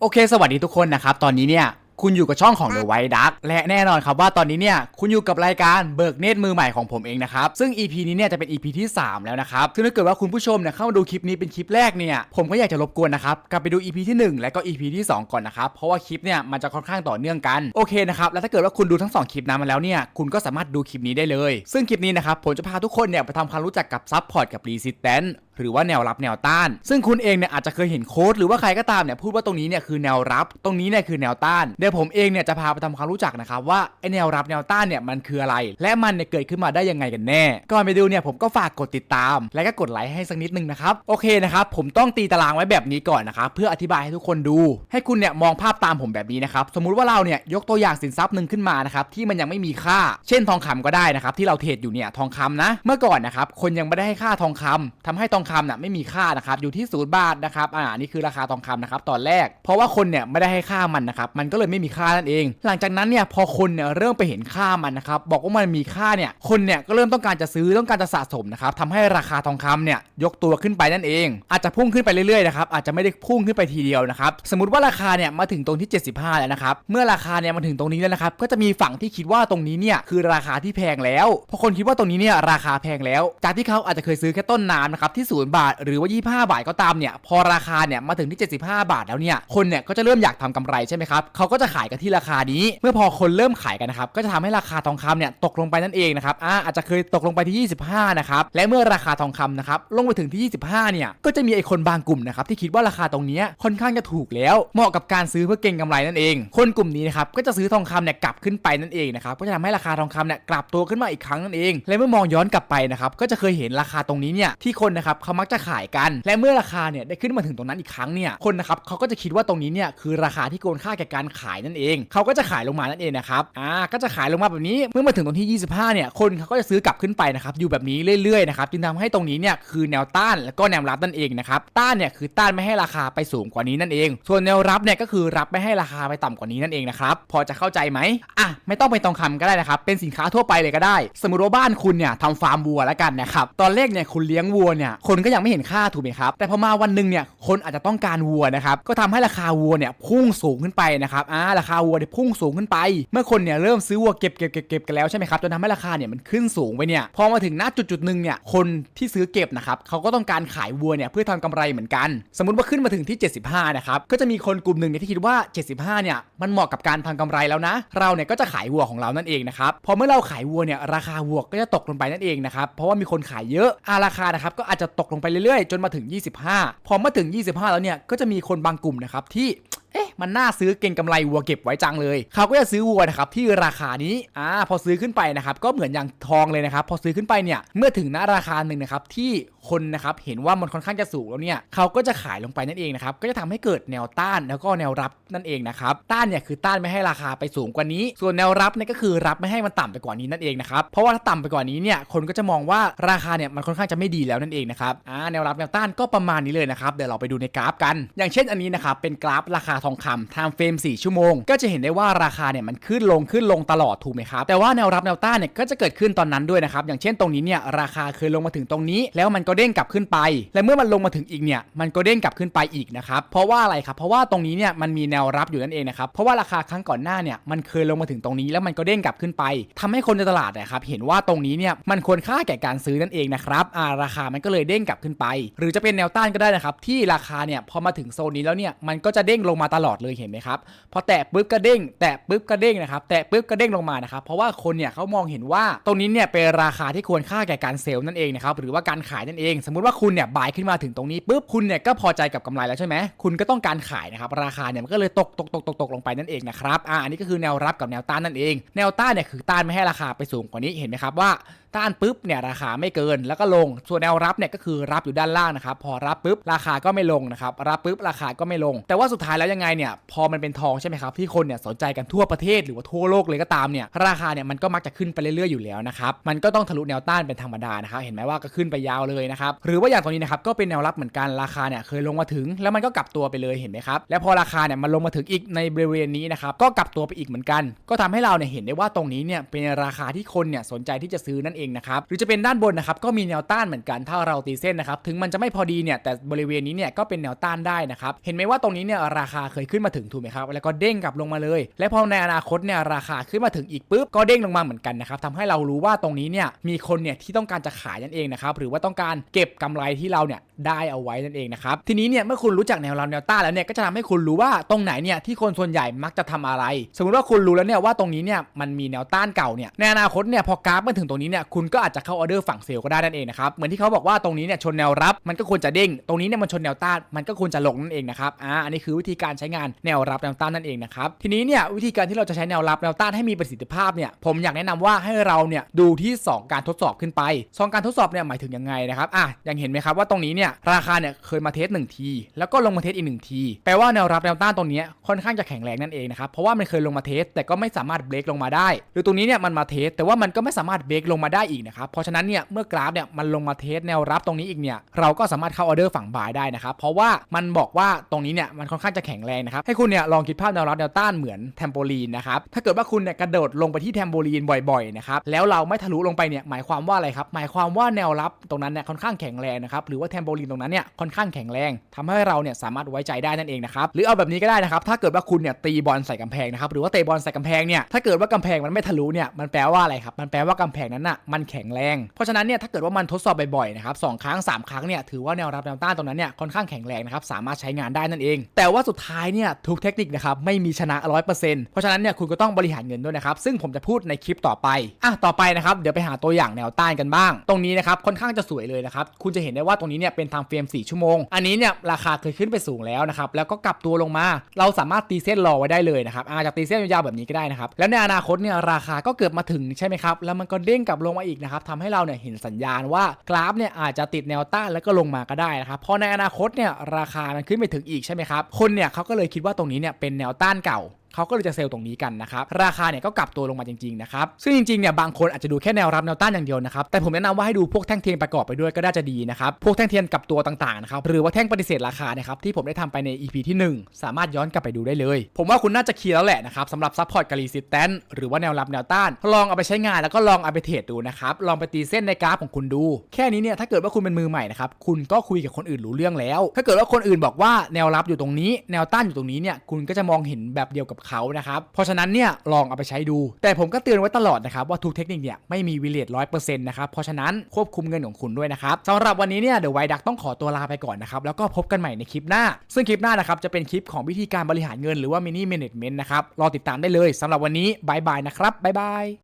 โอเค สวัสดีทุกคนนะครับ ตอนนี้เนี่ยคุณอยู่กับช่องของ The White Duck และแน่นอนครับว่าตอนนี้เนี่ยคุณอยู่กับรายการเบิกเนตรมือใหม่ของผมเองนะครับ ซึ่ง EP นี้เนี่ยจะเป็น EP ที่ 3 แล้วนะครับซึ่งถ้าเกิดว่าคุณผู้ชมเนี่ยเข้ามาดูคลิปนี้เป็นคลิปแรกเนี่ยผมก็อยากจะรบกวนนะครับกลับไปดู EP ที่ 1 และก็ EP ที่ 2 ก่อนนะครับ เพราะว่าคลิปเนี่ยมันจะค่อนข้างต่อเนื่องกันโอเคนะครับแล้วถ้าเกิดว่าคุณดูทั้งสองคลิปนั้นมาแล้วเนี่ยคุณก็สามารถดูคลิปนี้ได้เลย ซึ่งคลิปนี้นะครับผมจะพาทุกคนเนี่ยไปทำความรู้จักกับซับพอร์ตกับ Resistance หรือว่าแนวรับแนวต้าน ซึ่งคุณเองเนี่ยอาจจะเคยเห็นโค้ดหรือว่าใครก็ตามเนี่ยพูดว่าตรงนี้เนี่ยคือแนวรับตรงนี้เนี่ยคือแนวต้าน เดี๋ยวผมเองเนี่ยจะพาไปทำความรู้จักนะครับว่าไอแนวรับแนวต้านเนี่ยมันคืออะไร และมันเนี่ยเกิดขึ้นมาได้ยังไงกันแน่ ก่อนไปดูเนี่ยผมก็ฝากกดติดตาม และก็กดไลค์ให้สักนิดนึงนะครับโอเคนะครับผมต้องตีตารางไว้แบบนี้ก่อนนะครับเพื่ออธิบายให้ทุกคนดู ให้คุณเนี่ยมองภาพตามผมแบบนี้นะครับสมมุติว่าเราเนี่ยยกตัวอย่างสินทรัพย์หนึ่งขึ้นมานะครับที่มันยังไม่มีค่า เช่นทองคำก็ได้นะครับที่เราเทรดอยู่เนี่ยทองคำนะ เมื่อก่อนนะครับคนยังไม่ได้ให้ค่าทองคำทำให้ทองคำน่ะไม่มีค่านะครับอยู่ที่ศูนย์บาทนะครับอ่านี่คือราคาทองคำนะครับตอนแรก เพราะว่าคนเนี่ยไม่ได้ให้ค่ามันนะครับมันก็เลยไม่มีค่านั่นเอง หลังจากนั้นเนี่ยพอคนเนี่ยเริ่มไปเห็นค่ามันนะครับบอกว่ามันมีค่าเนี่ยคนเนี่ยก็เริ่มต้องการจะซื้อต้องการจะสะสมนะครับทำให้ราคาทองคำเนี่ยยกตัวขึ้นไปนั่นเอง อาจจะพุ่งขึ้นไปเรื่อยๆนะครับอาจจะไม่ได้พุ่งขึ้นไปทีเดียวนะครับสมมติว่าราคาเนี่ยมาถึงตรงที่ 75 แล้วนะครับเมื่อราคาเนี่ยมาถึงตรงนี้แล้วนะครับก็จะมีฝั่งที่คิดว่าตรงนี้เนี่ยคือราคาที่แพงแล้วพราะคนคิดว่าตรงนี้เนี่ยราคาแพงแล้ว จากที่เขาอาจจะเคยซื้อแค่ต้นน้ำนะครับที่ศูนย์บาท หรือว่า 25 บาทก็ตามเนี่ยพอราคาเนี่ยมาถึงที่ 75 บาทแล้วเนี่ยคนเนี่ยก็จะเริ่มอยากทำกำไรใช่ไหมครับเขาก็จะขายกันที่ราคานี้ เมื่อพอคนเริ่มขายกันนะครับก็จะทำให้ราคาทองคำเนี่ยตกลงไปนั่นเองนะครับอ่าอาจจะเคยตกลงไปที่ 25 นะครับและเมื่อราคาทองคำนะครับลงไปถึงที่ 25 เนี่ยก็จะมีไอ้คนบางกลุ่มนะครับที่คิดว่าราคาตรงนี้ค่อนข้างจะถูกแล้วเหมาะกับการซื้อเพื่อเก็งกำไรนั่นเอง คนกลุ่มนี้นะครับก็จะซื้อทองคำเนี่ยกลับขึ้นไปนั่นเองนะครับก็จะทำให้ราคาทองคำเนี่ยกลับตัวขึ้นมาอีกครั้งนั่นเอง และเมื่อมองย้อนกลับไปนะครับก็จะเคยเห็นราคาตรงนี้เนี่ยที่คนนะครับเขามักจะขายกัน และเมื่อราคาเนี่ยได้ขึ้นมาถึงตรงนั้นอีกครั้งเนี่ยคนนะครับเขาก็จะคิดว่าตรงนี้เนี่ยคือราคาที่โกนค่าแก่การขายนั่นเองเขาก็จะขายลงมานั่นเองนะครับอ่าก็จะขายลงมาแบบนี้เมื่อมาถึงตรงที่ 25 เนี่ยคนเขาก็จะซื้อกลับขึ้นไปนะครับอยู่แบบนี้เรื่อยๆนะครับจึงทำให้ตรงนี้เนี่ยคือแนวต้านแล้วก็แนวรับนั่นเองนะครับต้านเนี่ยคือต้านไม่ให้ราคาไปสูงกว่านี้นั่นเอง ส่วนแนวรับเนี่ยก็คือรับไม่ให้ราคาไปต่ำกว่านี้นั่นเองนะครับพอจะเข้าใจไหมอะไม่ต้องเป็นทองคำก็ได้นะครับเป็นสินค้าทั่วไปเลยก็ได้ สมมติว่าบ้านคุณเนี่ยทำฟาร์มวัวแล้วกันนะครับตอนแรกเนี่ยคุณเลี้ยงวัวเนี่ยคนก็ยังไม่เห็นค่าถูกไหมครับ แต่พอมาวันหนึ่งเนี่ยคนอาจจะต้องการวัวนะครับก็ทำให้ราคาวัวเนี่ยพุ่งสูงขึ้นไปนะครับอ่าราคาวัวเนี่ยพุ่งสูงขึ้นไป เมื่อคนเนี่ยเริ่มซื้อวัวเก็บเก็บเก็บเก็บกันแล้วใช่ไหมครับจนทำให้ราคาเนี่ยมันขึ้นสูงไปเนี่ยพอมาถึงณจุดจุดหนึ่งเนี่ยคนที่ซื้อเก็บนะครับเขาก็ต้องการขายวัวเนี่ยเพื่อทำกำไรเหมือนกัน สมมติว่าขึ้นมาถึงที่ 75นะครับก็จะมีคนกลุ่มหนึ่งเนี่ยที่คิดว่า 75เนี่ยมันเหมาะกับการทำกำไรแล้วนะ เราเนี่ยก็จะขายวัวของเรานั่นเองนะครับพอเมื่อเราขายวัวเนี่ยราคาวัวก็จะตกลงไปนั่นเองนะครับเพราะว่ามีคนขายเยอะอาราคานะครับก็อาจจะตกลงไปเรื่อยๆ จนมาถึง 25 พอมาถึง 25 แล้วเนี่ยก็จะมีคนบางกลุ่มนะครับที่ เอ๊ะมันน่าซื้อเก่งกำไรวัวเก็บไว้จังเลย เขาก็จะซื้อวัวนะครับที่ราคานี้อ่าพอซื้อขึ้นไปนะครับก็เหมือนอย่างทองเลยนะครับพอซื้อขึ้นไปเนี่ยเมื่อถึงณราคาหนึ่งนะครับที่คนนะครับเห็นว่ามันค่อนข้างจะสูงแล้วเนี่ยเขาก็จะขายลงไปนั่นเองนะครับก็จะทำให้เกิดแนวต้านแล้วก็แนวรับนั่นเองนะครับต้านเนี่ยคือต้านไม่ให้ราคาไปสูงกว่านี้ ส่วนแนวรับเนี่ยก็คือรับไม่ให้มันต่ำไปกว่านี้นั่นเองนะครับเพราะว่าถ้าต่ำไปกว่านี้เนี่ยคนก็จะมองว่าราคาเนี่ยมันค่อนข้างจะไม่ดีแล้วนั่นเองนะครับอ่าแนวรับแนวต้านก็ประมาณนี้เลยนะครับเดี๋ยวเราไปดูในกราฟกัน อย่างเช่นอันนี้นะครับเป็นกราฟราคาทองคำ time frame 4ชั่วโมง ก็จะเห็นได้ว่าราคาเนี่ยมันขึ้นลงขึ้นลงตลอดถูกไหมครับ แต่ว่าแนวรับแนวต้านเนี่ยก็จะเกิดขึ้นตอนนั้นด้วยนะครับ อย่างเช่นตรงนี้เนี่ยราคาเคยลงมาถึงตรงนี้ แล้วมันก็เด้งกลับขึ้นไป และเมื่อมันลงมาถึงอีกเนี่ยมันก็เด้งกลับขึ้นไปอีกนะครับ เพราะว่าอะไรครับ เพราะว่าตรงนี้เนี่ยมันมีแนวรับอยู่นั่นเองนะครับ เพราะว่าราคาครั้งก่อนหน้าเนี่ยมันเคยลงมาถึงตรงนี้แล้วมันก็เด้งกลับขึ้นไปทำให้คนในตลาดนะครับเห็นว่าตรงนี้เนี่ยมันควรค่าแก่การซื้อนั่นเองนะครับอ่าราคามันก็เลยเด้งกลับขึ้นไป หรือจะเป็นแนวต้านก็ได้นะครับที่ราคาเนี่ยพอมาถึงโซนนี้แล้วเนี่ยมันก็จะเด้งลงมาตลอดเลยเห็นไหมครับพอแตะปุ๊บก็เด้งแตะปุ๊บก็เด้งนะครับแตะปุ๊บก็เด้งลงมานะครับเพราะว่าคนเนี่ยเขามองเห็นว่าตรงนี้เนี่ยเป็นราคาที่ควรค่าแก่การเซลล์นั่นเองนะครับหรือว่าการขายนั่นเอง สมมุติว่าคุณเนี่ยบายขึ้นมาถึงตรงนี้ปุ๊บคุณเนี่ยก็พอใจกับกำไรแล้วใช่ไหมคุณก็ต้องการขายนะครับราคาเนี่ยมันก็เลยตกตกตกตกตกลงไปนั่นเองนะครับอ่าอันนี้ก็คือแนวรับกับแนวต้านนั่นเอง แนวต้านเนี่ยคือต้านไม่ให้ราคาไปสูงกว่านี้เห็นไหมครับว่า ต้านปุ๊บเนี่ยราคาไม่เกินแล้วก็ลง ส่วนแนวรับเนี่ยก็คือรับอยู่ด้านล่างนะครับพอรับปุ๊บราคาก็ไม่ลงนะครับรับปุ๊บราคาก็ไม่ลง แต่ว่าสุดท้ายแล้วยังไงเนี่ยพอมันเป็นทองใช่ไหมครับที่คนเนี่ยสนใจกันทั่วประเทศหรือว่าทั่วโลกเลยก็ตามเนี่ยราคาเนี่ยมันก็มักจะขึ้นไปเรื่อยๆอยู่แล้วนะครับมันก็ต้องทะลุแนวต้านเป็นธรรมดานะครับเห็นไหมว่าก็ขึ้นไปยาวเลยนะครับหรือว่าอย่างตรงนี้นะครับก็เป็นแนวรับเหมือนกันราคาเนี่ยเคยลงมาถึง แล้วมันก็กลับตัวไปเลยเห็นไหมครับแล้วพอราคาเนี่ยมันลงมาถึงอีกในบริเวณนี้นะครับก็กลับตัวไปอีกเหมือนกัน ก็ทำให้เราเนี่ยเห็นได้ว่าตรงนี้เนี่ยเป็นราคาที่คนเนี่ยสนใจที่จะซื้อนั่นเององนะครับหรือจะเป็นด้านบนนะครับก็มีแนวต้านเหมือนกันถ้าเราตีเส้นนะครับถึงมันจะไม่พอดีเนี่ยแต่บริเวณนี้เนี่ยก็เป็นแนวต้านได้นะครับเห็นไหมว่าตรงนี้เนี่ยราคาเคยขึ้นมาถึงถูกไหมครับแล้วก็เด้งกลับลงมาเลย และพอในอนาคตเนี่ยราคาขึ้นมาถึงอีกปุ๊บก็เด้งลงมาเหมือนกันนะครับทำให้เรารู้ว่าตรงนี้เนี่ยมีคนเนี่ยที่ต้องการจะขายนั่นเองนะครับหรือว่าต้องการเก็บกำไรที่เราเนี่ยได้เอาไว้นั่นเองนะครับทีนี้เนี่ยเมื่อคุณรู้จักแนวรับแนวต้านแล้วเนี่ยก็จะทำให้คุณรู้ว่าตรงไหนเนี่ยที่คนส่วนใหญ่มักจะทำอะไร สมมติว่าคุณรู้แล้วเนี่ยว่าตรงนี้เนี่ยมันมีแนวต้านเก่าเนี่ยในอนาคตเนี่ยพอกราฟมาถึงตรงนี้เนี่ยคุณก็อาจจะเข้าออเดอร์ฝั่งเซลล์ก็ได้นั่นเองนะครับเหมือนที่เขาบอกว่าตรงนี้เนี่ยชนแนวรับมันก็ควรจะเด้งตรงนี้เนี่ยมันชนแนวต้านมันก็ควรจะลงนั่นเองนะครับอ่าอันนี้คือวิธีการใช้งานแนวรับแนวต้านนั่นเองนะครับทีนี้เนี่ยวิธีการที่เราจะใช้แนวรับแนวต้านให้มีประสิทธิภาพเนี่ยผมอยากแนะนำว่าให้เราเนี่ยดูที่ 2 การทดสอบขึ้นไปสองการทดสอบเนี่ยหมายถึงยังไงนะครับอะยังเห็นไหมครับว่าตรงนี้เนี่ยราคาเนี่ยเคยมาเทส1ทีแล้วก็ลงมาเทสอีก1ทีแปลว่าแนวรับแนวต้านตรงนี้ค่อนข้างจะแข็งแรงนั่นเองนะครับเพราะว่ามันเคยลงมาเทสแต่ก็ไม่สามารถเบรกลงมาได้หรือตรงนี้เนี่ยมันมาเทสแต่ว่ามันก็ไม่สามารถเบรกลงมาได้อีกนะครับเพราะฉะนั้นเนี่ยเมื่อกราฟเนี่ยมันลงมาเทสแนวรับตรงนี้อีกเนี่ยเราก็สามารถเข้าออเดอร์ฝั่งบ่ายได้นะครับเพราะว่ามันบอกว่าตรงนี้เนี่ยมันค่อนข้างจะแข็งแรงนะครับให้คุณเนี่ยลองคิดภาพแนวรับแนวต้านเหมือนแทมโปลีนนะครับถ้าเกิดว่าคุณเนี่ยกระโดดลงไปที่แทมโปลีนบ่อยๆนะครับแล้วเราไม่ทะลุลงไปเนี่ยหมายความว่าอะไรครับหมายความว่าแนวรับตรงนั้นเนี่ยค่อนข้างแข็งแรงนะครับหรือว่าแทมโปลีนตรงนั้นเนี่ยค่อนข้างแข็งแรงทำให้เราเนี่ยสามารถไว้ใจได้นั่นเองนะครับหรือเอาแบบนี้ก็ได้นะครับถ้าเกิดว่าคุณเนี่ยตีบอลใส่กำแพงนะครับหรือว่าเตะบอลใส่กำแพงเนี่ยถ้าเกิดว่ากำแพงมันไม่ทะลุเนี่ยมันแปลว่าอะไรครับมันแปลว่ากำแพงนั้นน่ะมันแข็งแรง เพราะฉะนั้นเนี่ยถ้าเกิดว่ามันทดสอบบ่อยๆนะครับสองครั้งสามครั้งเนี่ยถือว่าแนวรับแนวต้านตรงนั้นเนี่ยค่อนข้างแข็งแรงนะครับสามารถใช้งานได้นั่นเอง แต่ว่าสุดท้ายเนี่ยทุกเทคนิคนะครับไม่มีชนะ 100%เพราะฉะนั้นเนี่ยคุณก็ต้องบริหารเงินด้วยนะครับซึ่งผมจะพูดในคลิปต่อไปอะต่อไปนะครับเดี๋ยวไปหาตัวอย่างแนวต้านกันบ้าง ตรงนี้นะครับค่อนข้างจะสวยเลยนะครับคุณจะเห็นได้ว่าตรงนี้เนี่ยเป็นทางเฟรม 4 ชั่วโมง อันนี้เนี่ยราคาเคยขึ้นไปสูงแล้วนะครับแล้วก็กลับตัวลงมา เราสามารถตีเส้นรอไว้ได้เลยนะครับอาจจะตีเส้นยาวแบบนี้ก็ได้นะครับแล้วในอนาคตเนี่ยราคาก็เกิดมาถึงใช่ไหมครับแล้วมันก็เด้งกลับลงมาอีกนะครับทำให้เราเนี่ยเห็นสัญญาณว่ากราฟเนี่ยอาจจะติดแนวต้านแล้วก็ลงมาก็ได้นะครับเพราะในอนาคตเนี่ยราคามันขึ้นไปถึงอีกใช่ไหมครับคนเนี่ยเขาก็เลยคิดว่าตรงนี้เนี่ยเป็นแนวต้านเก่า เขาก็เลยจะเซลล์ตรงนี้กันนะครับราคาเนี่ยก็กลับตัวลงมาจริงๆนะครับซึ่งจริงๆเนี่ยบางคนอาจจะดูแค่แนวรับแนวต้านอย่างเดียวนะครับแต่ผมแนะนำว่าให้ดูพวกแท่งเทียนประกอบไปด้วยก็น่าจะดีนะครับพวกแท่งเทียนกับตัวต่างๆนะครับหรือว่าแท่งปฏิเสธราคานะครับที่ผมได้ทำไปใน EP ที่ 1 สามารถย้อนกลับไปดูได้เลย ผมว่าคุณน่าจะเคลียร์แล้วแหละนะครับสำหรับซัพพอร์ตกับรีสิสแตนหรือว่าแนวรับแนวต้านลองเอาไปใช้งานแล้วก็ลองเอาไปเทรดดูนะครับลองไปตีเส้นในกราฟของคุณดู แค่นี้เนี่ยถ้าเกิดว่าคุณเป็นมือใหม่นะครับคุณก็คุยกับคนอื่นรู้เรื่องแล้ว ถ้าเกิดว่าคนอื่นบอกว่าแนวรับอยู่ตรงนี้ แนวต้านอยู่ตรงนี้เนี่ยคุณก็จะมองเห็นแบบเดียวกับเขานะครับ เพราะฉะนั้นเนี่ยลองเอาไปใช้ดู แต่ผมก็เตือนไว้ตลอดนะครับว่าทุกเทคนิคเนี่ยไม่มีวิเลตร้อยเปอร์เซ็นต์นะครับ เพราะฉะนั้นควบคุมเงินของคุณด้วยนะครับสำหรับวันนี้เนี่ยเดอะไวดักต้องขอตัวลาไปก่อนนะครับแล้วก็พบกันใหม่ในคลิปหน้า ซึ่งคลิปหน้านะครับจะเป็นคลิปของวิธีการบริหารเงินหรือว่ามินิเมเนจเมนต์นะครับรอติดตามได้เลยสำหรับวันนี้บายบายนะครับบายบาย